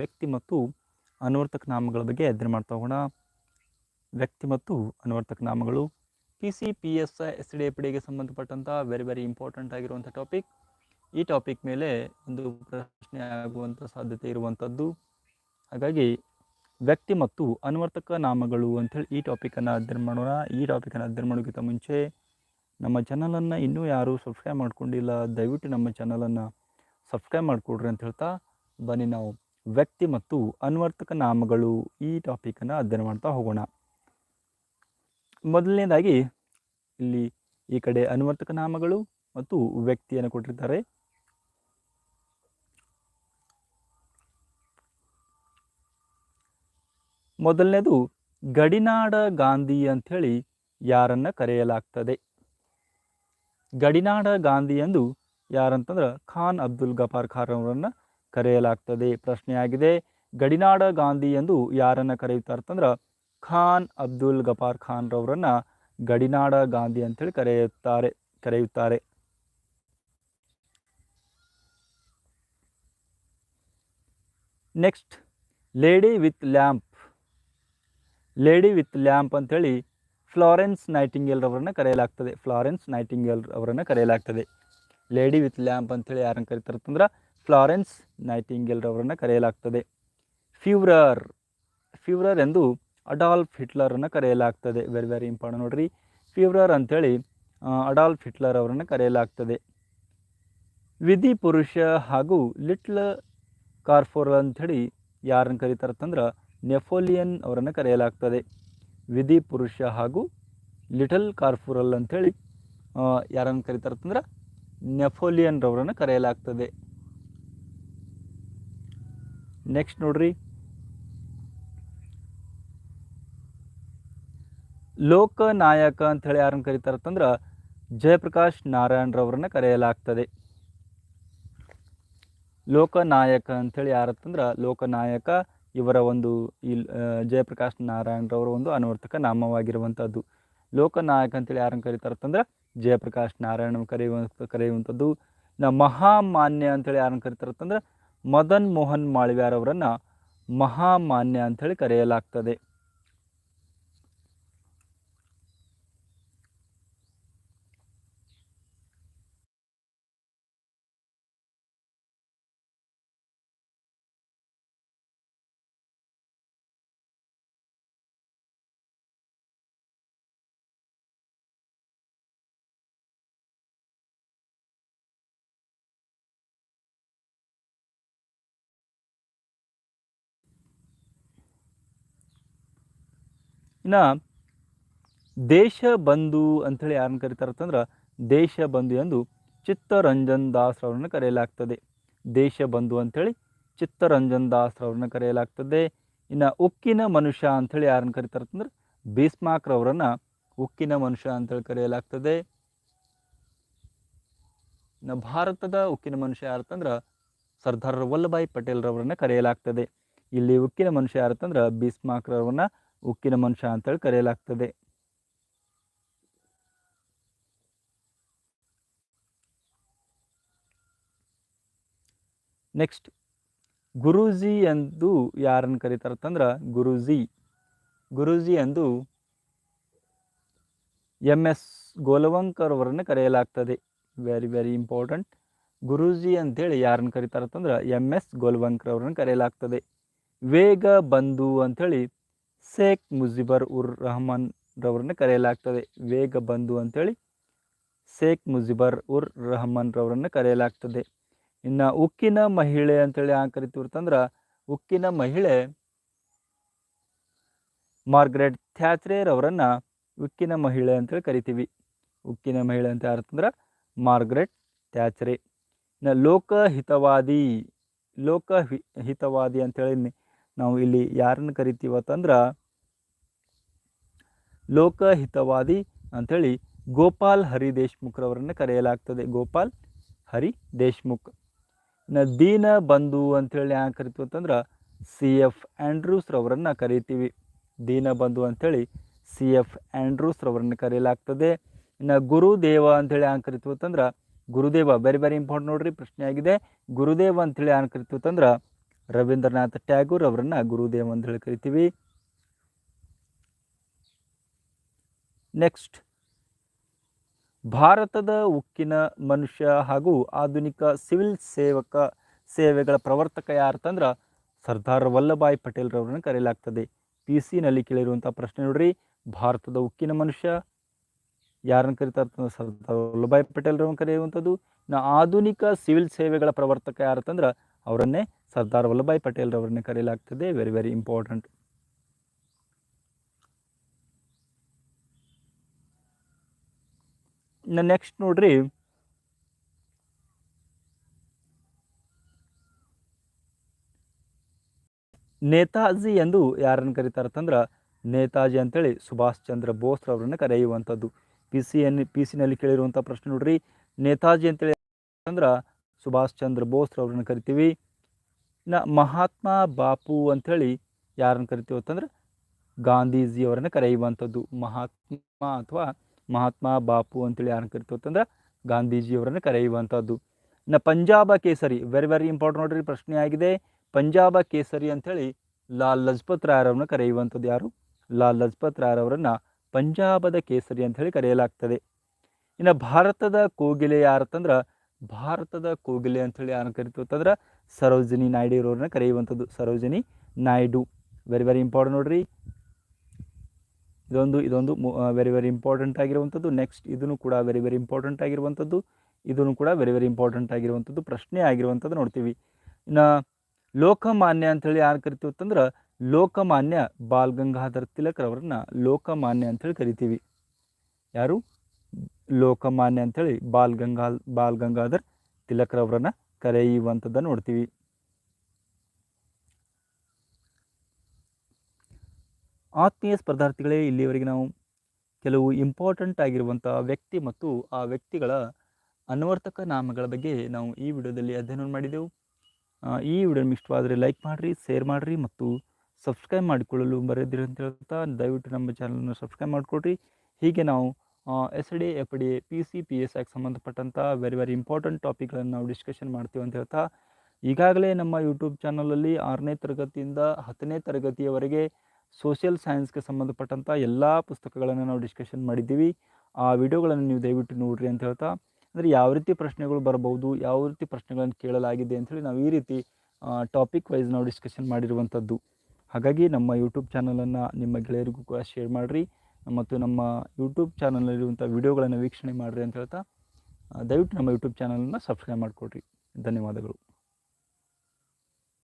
ವ್ಯಕ್ತಿ ಮತ್ತು ಅನುವರ್ತಕ ನಾಮಗಳ ಬಗ್ಗೆ ಅಧ್ಯಯನ ಮಾಡ್ತಾ ಹೋಗೋಣ. ವ್ಯಕ್ತಿ ಮತ್ತು ಅನುವರ್ತಕ ನಾಮಗಳು. P C P S S D A P ಡಿಗೆ ಸಂಬಂಧಪಟ್ಟಂಥ ವೆರಿ ವೆರಿ ಇಂಪಾರ್ಟೆಂಟ್ ಆಗಿರುವಂಥ ಟಾಪಿಕ್ ಈ ಟಾಪಿಕ್ ಮೇಲೆ ಒಂದು ಪ್ರಶ್ನೆ ಆಗುವಂಥ ಸಾಧ್ಯತೆ ಇರುವಂಥದ್ದು ಹಾಗಾಗಿ ವ್ಯಕ್ತಿ ಮತ್ತು ಅನ್ವರ್ತಕ ನಾಮಗಳು ಅಂಥೇಳಿ ಈ ಟಾಪಿಕನ್ನು ಅಧ್ಯಯನ ಮಾಡೋಣ. ಈ ಟಾಪಿಕನ್ನು ಅಧ್ಯಯನ ಮಾಡೋಕ್ಕಿಂತ ಮುಂಚೆ ನಮ್ಮ ಚಾನಲನ್ನು ಇನ್ನೂ ಯಾರೂ ಸಬ್ಸ್ಕ್ರೈಬ್ ಮಾಡ್ಕೊಂಡಿಲ್ಲ, ದಯವಿಟ್ಟು ನಮ್ಮ ಚಾನಲನ್ನು ಸಬ್ಸ್ಕ್ರೈಬ್ ಮಾಡಿಕೊಡ್ರಿ ಅಂತ ಹೇಳ್ತಾ ಬನ್ನಿ ನಾವು. ವ್ಯಕ್ತಿ ಮತ್ತು ಅನ್ವರ್ತಕ ನಾಮಗಳು ಈ ಟಾಪಿಕನ್ನು ಅಧ್ಯಯನ ಮಾಡ್ತಾ ಹೋಗೋಣ. ಮೊದಲನೇದಾಗಿ ಇಲ್ಲಿ ಈ ಕಡೆ ಅನ್ವರ್ತಕ ನಾಮಗಳು ಮತ್ತು ವ್ಯಕ್ತಿಯನ್ನು ಕೊಟ್ಟಿರ್ತಾರೆ. ಮೊದಲನೇದು ಗಡಿನಾಡ ಗಾಂಧಿ ಅಂಥೇಳಿ ಯಾರನ್ನು ಕರೆಯಲಾಗ್ತದೆ? ಗಡಿನಾಡ ಗಾಂಧಿ ಎಂದು ಯಾರಂತಂದ್ರೆ ಖಾನ್ ಅಬ್ದುಲ್ ಗಫಾರ್ ಖಾನ್ ಅವರನ್ನು ಕರೆಯಲಾಗ್ತದೆ. ಪ್ರಶ್ನೆಯಾಗಿದೆ. ಗಡಿನಾಡ ಗಾಂಧಿ ಎಂದು ಯಾರನ್ನು ಕರೆಯುತ್ತಾರೆ ಅಂತಂದ್ರೆ ಖಾನ್ ಅಬ್ದುಲ್ ಗಫಾರ್ ಖಾನ್ ರವರನ್ನು ಗಡಿನಾಡ ಗಾಂಧಿ ಅಂತೇಳಿ ಕರೆಯುತ್ತಾರೆ ಕರೆಯುತ್ತಾರೆ. Next, lady with lamp. Lady with lamp ಅಂಥೇಳಿ ಫ್ಲಾರೆನ್ಸ್ ನೈಟಿಂಗೇಲ್ ರವರನ್ನು ಕರೆಯಲಾಗ್ತದೆ. ಫ್ಲಾರೆನ್ಸ್ ನೈಟಿಂಗೇಲ್ ಅವರನ್ನು ಕರೆಯಲಾಗ್ತದೆ. ಲೇಡಿ ವಿತ್ ಲ್ಯಾಂಪ್ ಅಂತೇಳಿ ಯಾರನ್ನು ಕರೀತಾರೆ ಅಂತಂದ್ರೆ ಫ್ಲಾರೆನ್ಸ್ ನೈಟಿಂಗೇಲ್ ರವರನ್ನು ಕರೆಯಲಾಗ್ತದೆ. ಫ್ಯೂರರ್ ಫ್ಯೂರರ್ ಎಂದು ಅಡಾಲ್ಫ್ ಹಿಟ್ಲರನ್ನು ಕರೆಯಲಾಗ್ತದೆ. ವೆರಿ ವೆರಿ ಇಂಪಾರ್ಟೆಂಟ್ ನೋಡ್ರಿ. ಫ್ಯೂರರ್ ಅಂಥೇಳಿ ಅಡಾಲ್ಫ್ ಹಿಟ್ಲರ್ ಅವರನ್ನು ಕರೆಯಲಾಗ್ತದೆ. ವಿಧಿ ಪುರುಷ ಹಾಗೂ ಲಿಟ್ಲ್ ಕಾರ್ಫೋರ್ ಅಂಥೇಳಿ ಯಾರನ್ನು ಕರೀತಾರಂತಂದ್ರೆ ನೆಫೋಲಿಯನ್ ಅವರನ್ನು ಕರೆಯಲಾಗ್ತದೆ. ವಿಧಿ ಪುರುಷ ಹಾಗೂ ಲಿಟಲ್ ಕಾರ್ಫುರಲ್ ಅಂಥೇಳಿ ಯಾರನ್ನು ಕರೀತಾರಂತಂದ್ರೆ ನೆಫೋಲಿಯನ್ ರವರನ್ನು ಕರೆಯಲಾಗ್ತದೆ. ನೆಕ್ಸ್ಟ್ ನೋಡ್ರಿ. ಲೋಕನಾಯಕ ಅಂಥೇಳಿ ಯಾರನ್ನು ಅಂತಂದ್ರ ಜಯಪ್ರಕಾಶ್ ನಾರಾಯಣರವರನ್ನು ಕರೆಯಲಾಗ್ತದೆ. ಲೋಕನಾಯಕ ಅಂಥೇಳಿ ಯಾರತ್ತಂದ್ರೆ ಲೋಕನಾಯಕ ಇವರ ಒಂದು ಈ ಜಯಪ್ರಕಾಶ್ ನಾರಾಯಣರವರ ಒಂದು ಅನುವರ್ತಕ ನಾಮವಾಗಿರುವಂಥದ್ದು. ಲೋಕನಾಯಕ ಅಂತೇಳಿ ಯಾರನ್ನು ಅಂತಂದ್ರ ಜಯಪ್ರಕಾಶ್ ನಾರಾಯಣ ಕರೆಯುವ ಕರೆಯುವಂಥದ್ದು. ನ ಮಹಾಮಾನ್ಯ ಅಂತೇಳಿ ಯಾರನ್ನು ಅಂತಂದ್ರೆ ಮದನ್ ಮೋಹನ್ ಮಾಳ್ವ್ಯಾರವರನ್ನು ಮಹಾಮಾನ್ಯ ಅಂಥೇಳಿ ಕರೆಯಲಾಗ್ತದೆ. ಇನ್ನು ದೇಶ ಬಂಧು ಅಂಥೇಳಿ ಯಾರನ್ನು ಕರೀತಾರಂತಂದ್ರೆ ದೇಶ ಬಂಧು ಎಂದು ಚಿತ್ತರಂಜನ್ ದಾಸ್ ಅವರನ್ನು ಕರೆಯಲಾಗ್ತದೆ. ದೇಶ ಬಂಧು ಅಂಥೇಳಿ ಚಿತ್ತರಂಜನ್ ದಾಸ್ರವ್ರನ್ನ ಕರೆಯಲಾಗ್ತದೆ. ಇನ್ನು ಉಕ್ಕಿನ ಮನುಷ್ಯ ಅಂಥೇಳಿ ಯಾರನ್ನು ಕರೀತಾರಂತಂದ್ರೆ ಅಂತಂದ್ರೆ ಬೀಸ್ಮಾಕ್ ರವರನ್ನು ಉಕ್ಕಿನ ಮನುಷ್ಯ ಅಂತೇಳಿ ಕರೆಯಲಾಗ್ತದೆ. ಇನ್ನು ಭಾರತದ ಉಕ್ಕಿನ ಮನುಷ್ಯ ಯಾರತ್ತಂದ್ರೆ ಸರ್ದಾರ್ ವಲ್ಲಭಾಯ್ ಪಟೇಲ್ ರವರನ್ನು ಕರೆಯಲಾಗ್ತದೆ. ಇಲ್ಲಿ ಉಕ್ಕಿನ ಮನುಷ್ಯ ಯಾರತ್ತಂದ್ರೆ ಬೀಸ್ಮಾಕ್ ರವರನ್ನ ಉಕ್ಕಿನ ಮನುಷ್ಯ ಅಂತೇಳಿ ಕರೆಯಲಾಗ್ತದೆ. ನೆಕ್ಸ್ಟ್, ಗುರೂಜಿ ಎಂದು ಯಾರನ್ನು ಕರೀತಾರಂತಂದ್ರೆ ಗುರುಜಿ. ಗುರೂಜಿ ಎಂದು ಎಂ ಎಸ್ ಗೋಲವಂಕರ್ ಅವರನ್ನು ಕರೆಯಲಾಗ್ತದೆ. ವೆರಿ ವೆರಿ ಇಂಪಾರ್ಟೆಂಟ್ ಗುರೂಜಿ ಅಂತೇಳಿ ಯಾರನ್ನು ಕರೀತಾರಂತಂದ್ರೆ ಎಂ ಎಸ್ ಗೋಲ್ವಂಕರ್ ಅವರನ್ನು ಕರೆಯಲಾಗ್ತದೆ. ವೇಗ ಬಂಧು ಅಂಥೇಳಿ ಶೇಖ್ ಮುಜಿಬರ್ ಉರ್ ರಹಮಾನ್ ರವರನ್ನು ಕರೆಯಲಾಗ್ತದೆ. ವೇಗ ಬಂಧು ಅಂಥೇಳಿ ಶೇಖ್ ಮುಜಿಬರ್ ಉರ್ ರಹಮಾನ್ ರವರನ್ನು ಕರೆಯಲಾಗ್ತದೆ. ಇನ್ನು ಉಕ್ಕಿನ ಮಹಿಳೆ ಅಂತೇಳಿ ಯಾಕೆ ಕರಿತೀವಿ ಅಂತಂದ್ರೆ ಉಕ್ಕಿನ ಮಹಿಳೆ ಮಾರ್ಗ್ರೆಟ್ ಥ್ಯಾಚ್ರೇರವರನ್ನು ಉಕ್ಕಿನ ಮಹಿಳೆ ಅಂತೇಳಿ ಕರಿತೀವಿ. ಉಕ್ಕಿನ ಮಹಿಳೆ ಅಂತ ಯಾರಂತಂದ್ರೆ, ಮಾರ್ಗ್ರೆಟ್ ಥ್ಯಾಚ್ರೆ ಇನ್ನು ಲೋಕಹಿತವಾದಿ ಲೋಕ ಹಿತವಾದಿ ಅಂತೇಳಿ ನಾವು ಇಲ್ಲಿ ಯಾರನ್ನು ಕರಿತೀವತ್ತಂದ್ರೆ ಲೋಕಹಿತವಾದಿ ಅಂಥೇಳಿ ಗೋಪಾಲ್ ಹರಿ ದೇಶ್ಮುಖ್ರವರನ್ನು ಕರೆಯಲಾಗ್ತದೆ. ಗೋಪಾಲ್ ಹರಿ ದೇಶ್ಮುಖ್. ಇನ್ನು ದೀನ ಬಂಧು ಅಂಥೇಳಿ ಯಾಕೆ ಕರಿತೀವಿ ಅಂತಂದ್ರೆ ಸಿ ಎಫ್ ಆ್ಯಂಡ್ರೂಸ್ ರವರನ್ನು ಕರಿತೀವಿ. ದೀನ ಬಂಧು ಅಂಥೇಳಿ ಸಿ ಎಫ್ ಆ್ಯಂಡ್ರೂಸ್ ರವರನ್ನು ಕರೆಯಲಾಗ್ತದೆ. ಇನ್ನು ಗುರುದೇವ ಅಂಥೇಳಿ ಯಾಕೆ ಕರಿತೀವಿ ಅಂತಂದ್ರೆ ಗುರುದೇವ ಬೇರೆ ಬೇರೆ ಇಂಪಾರ್ಟೆಂಟ್ ನೋಡ್ರಿ ಪ್ರಶ್ನೆ ಆಗಿದೆ. ಗುರುದೇವ ಅಂಥೇಳಿ ಯಾಕೆ ಕರಿತೀವಿ ಅಂತಂದ್ರೆ ರವೀಂದ್ರನಾಥ್ ಟ್ಯಾಗೂರ್ ಅವರನ್ನು ಗುರುದೇವ ಅಂತ ಹೇಳಿ ಕರಿತೀವಿ. ನೆಕ್ಸ್ಟ್ ಭಾರತದ ಉಕ್ಕಿನ ಮನುಷ್ಯ ಹಾಗೂ ಆಧುನಿಕ ಸಿವಿಲ್ ಸೇವಕ ಸೇವೆಗಳ ಪ್ರವರ್ತಕ ಯಾರ್ತಂದ್ರೆ ಸರ್ದಾರ್ ವಲ್ಲಭಾಯ್ ಪಟೇಲ್ರವ್ರನ್ನ ಕರೆಯಲಾಗ್ತದೆ ಪಿ ಸಿನಲ್ಲಿ ಕೇಳಿರುವಂಥ ಪ್ರಶ್ನೆ ನೋಡ್ರಿ, ಭಾರತದ ಉಕ್ಕಿನ ಮನುಷ್ಯ ಯಾರನ್ನು ಕರೀತಾರೆ ಸರ್ದಾರ್ ವಲ್ಲಭಾಯ್ ಪಟೇಲ್ರವ್ರನ್ನ ಕರೆಯುವಂಥದ್ದು. ನಾ ಆಧುನಿಕ ಸಿವಿಲ್ ಸೇವೆಗಳ ಪ್ರವರ್ತಕ ಯಾರ್ತಂದ್ರೆ ಅವರನ್ನೇ ಸರ್ದಾರ್ ವಲ್ಲಭಾಯ್ ಪಟೇಲ್ರವ್ರನ್ನೇ ಕರೆಯಲಾಗ್ತದೆ ವೆರಿ ವೆರಿ ಇಂಪಾರ್ಟೆಂಟ್ ನೆಕ್ಸ್ಟ್ ನೋಡ್ರಿ. ನೇತಾಜಿ ಎಂದು ಯಾರನ್ನು ಕರೀತಾರೆ ಅಂತಂದ್ರೆ ನೇತಾಜಿ ಅಂತೇಳಿ ಸುಭಾಷ್ ಚಂದ್ರ ಬೋಸ್ರವ್ರನ್ನ ಕರೆಯುವಂಥದ್ದು. ಪಿ ಸಿ ಎನ್ ಪಿ ಸಿನಲ್ಲಿ ಕೇಳಿರುವಂಥ ಪ್ರಶ್ನೆ ನೋಡ್ರಿ. ನೇತಾಜಿ ಅಂತೇಳಿ ಅಂದ್ರೆ ಸುಭಾಷ್ ಚಂದ್ರ ಬೋಸ್ರವ್ರನ್ನ ಕರಿತೀವಿ. ಇನ್ನು ಮಹಾತ್ಮ ಬಾಪು ಅಂಥೇಳಿ ಯಾರನ್ನು ಕರಿತೀವಿ ಅಂತಂದ್ರೆ ಗಾಂಧೀಜಿಯವರನ್ನು ಕರೆಯುವಂಥದ್ದು. ಮಹಾತ್ಮ ಅಥವಾ ಮಹಾತ್ಮ ಬಾಪು ಅಂತೇಳಿ ಯಾರನ್ನು ಕರಿತೀವಿ ಅಂತಂದ್ರೆ ಗಾಂಧೀಜಿಯವರನ್ನು ಕರೆಯುವಂಥದ್ದು. ಇನ್ನು ಪಂಜಾಬ ಕೇಸರಿ ವೆರಿ ವೆರಿ ಇಂಪಾರ್ಟೆಂಟ್ ನೋಡ್ರಿ ಪ್ರಶ್ನೆ ಆಗಿದೆ. ಪಂಜಾಬ ಕೇಸರಿ ಅಂಥೇಳಿ ಲಾಲ್ ಲಜಪತ್ ರಾಯರವ್ರನ್ನ ಕರೆಯುವಂಥದ್ದು ಯಾರು? ಲಾಲ್ ಲಜಪತ್ ರಾಯರವರನ್ನು ಪಂಜಾಬದ ಕೇಸರಿ ಅಂಥೇಳಿ ಕರೆಯಲಾಗ್ತದೆ. ಇನ್ನು ಭಾರತದ ಕೋಗಿಲೆ ಯಾರತ್ತಂದ್ರೆ ಭಾರತದ ಕೋಗಿಲೆ ಅಂಥೇಳಿ ಯಾರು ಕರಿತೀವಿ ಅಂತಂದ್ರೆ ಸರೋಜಿನಿ ನಾಯ್ಡು ಇರೋರನ್ನ ಕರೆಯುವಂಥದ್ದು, Sarojini Naidu. Very very important ನೋಡ್ರಿ. ಇದೊಂದು ಇದೊಂದು ವೆರಿ ವೆರಿ ಇಂಪಾರ್ಟೆಂಟ್ ಆಗಿರುವಂಥದ್ದು. ನೆಕ್ಸ್ಟ್ ಇದನ್ನು ಕೂಡ ವೆರಿ ವೆರಿ ಇಂಪಾರ್ಟೆಂಟ್ ಆಗಿರುವಂಥದ್ದು. ಇದನ್ನು ಕೂಡ ವೆರಿ ವೆರಿ ಇಂಪಾರ್ಟೆಂಟ್ ಆಗಿರುವಂಥದ್ದು. ಪ್ರಶ್ನೆ ಆಗಿರುವಂಥದ್ದು ನೋಡ್ತೀವಿ. ಇನ್ನು ಲೋಕಮಾನ್ಯ ಅಂಥೇಳಿ ಯಾರು ಕರಿತೀವಿ ಅಂತಂದ್ರೆ ಲೋಕಮಾನ್ಯ ಬಾಲ್ ಗಂಗಾಧರ್ ತಿಲಕ್ರವ್ರನ್ನ ಲೋಕಮಾನ್ಯ ಅಂಥೇಳಿ ಕರಿತೀವಿ. ಯಾರು? ಲೋಕಮಾನ್ಯ ಅಂಥೇಳಿ ಬಾಲ್ ಗಂಗಾ, ಬಾಲ್ ಗಂಗಾಧರ್ ತಿಲಕ್ರವರನ್ನು ಕರೆಯುವಂಥದ್ದನ್ನು ನೋಡ್ತೀವಿ. ಆತ್ಮೀಯ ಸ್ಪರ್ಧಾರ್ಥಿಗಳೇ, ಇಲ್ಲಿವರೆಗೆ ನಾವು ಕೆಲವು ಇಂಪಾರ್ಟೆಂಟ್ ಆಗಿರುವಂಥ ವ್ಯಕ್ತಿ ಮತ್ತು ಆ ವ್ಯಕ್ತಿಗಳ ಅನ್ವರ್ತಕ ನಾಮಗಳ ಬಗ್ಗೆ ನಾವು ಈ ವಿಡಿಯೋದಲ್ಲಿ ಅಧ್ಯಯನ ಮಾಡಿದೆವು. ಈ ವಿಡಿಯೋ ಇಷ್ಟವಾದರೆ ಲೈಕ್ ಮಾಡಿರಿ, ಶೇರ್ ಮಾಡಿರಿ ಮತ್ತು ಸಬ್ಸ್ಕ್ರೈಬ್ ಮಾಡಿಕೊಳ್ಳಲು ಬರೆದಿರಿ ಅಂತ ಹೇಳ್ತಾ ದಯವಿಟ್ಟು ನಮ್ಮ ಚಾನಲನ್ನು ಸಬ್ಸ್ಕ್ರೈಬ್ ಮಾಡಿಕೊಡ್ರಿ. ಹೀಗೆ ನಾವು S D F D P C P S ಆಗಿ ಸಂಬಂಧಪಟ್ಟಂಥ ವೆರಿ ವೆರಿ ಇಂಪಾರ್ಟೆಂಟ್ ಟಾಪಿಕ್ಗಳನ್ನು ನಾವು ಡಿಸ್ಕಷನ್ ಮಾಡ್ತೀವಿ ಅಂತ ಹೇಳ್ತಾ, ಈಗಾಗಲೇ ನಮ್ಮ ಯೂಟ್ಯೂಬ್ ಚಾನಲಲ್ಲಿ ಆರನೇ ತರಗತಿಯಿಂದ ಹತ್ತನೇ ತರಗತಿಯವರೆಗೆ ಸೋಷಿಯಲ್ ಸೈನ್ಸ್ಗೆ ಸಂಬಂಧಪಟ್ಟಂಥ ಎಲ್ಲ ಪುಸ್ತಕಗಳನ್ನು ನಾವು ಡಿಸ್ಕಷನ್ ಮಾಡಿದ್ದೀವಿ. ಆ ವಿಡಿಯೋಗಳನ್ನು ನೀವು ದಯವಿಟ್ಟು ನೋಡ್ರಿ ಅಂತ ಹೇಳ್ತಾ, ಅಂದರೆ ಯಾವ ರೀತಿ ಪ್ರಶ್ನೆಗಳು ಬರಬಹುದು, ಯಾವ ರೀತಿ ಪ್ರಶ್ನೆಗಳನ್ನು ಕೇಳಲಾಗಿದೆ ಅಂಥೇಳಿ ನಾವು ಈ ರೀತಿ ಟಾಪಿಕ್ ವೈಸ್ ನಾವು ಡಿಸ್ಕಷನ್ ಮಾಡಿರುವಂಥದ್ದು ಹಾಗಾಗಿ ನಮ್ಮ ಯೂಟ್ಯೂಬ್ ಚಾನಲನ್ನು ನಿಮ್ಮ ಗೆಳೆಯರಿಗೂ ಕೂಡ ಶೇರ್ ಮಾಡಿರಿ. ಮತ್ತು ನಮ್ಮ ಯೂಟ್ಯೂಬ್ ಚಾನಲಲ್ಲಿರುವಂಥ ವಿಡಿಯೋಗಳನ್ನು ವೀಕ್ಷಣೆ ಮಾಡಿರಿ ಅಂತ ಹೇಳ್ತಾ ದಯವಿಟ್ಟು ನಮ್ಮ ಯೂಟ್ಯೂಬ್ ಚಾನಲನ್ನು ಸಬ್ಸ್ಕ್ರೈಬ್ ಮಾಡಿಕೊಡ್ರಿ. ಧನ್ಯವಾದಗಳು.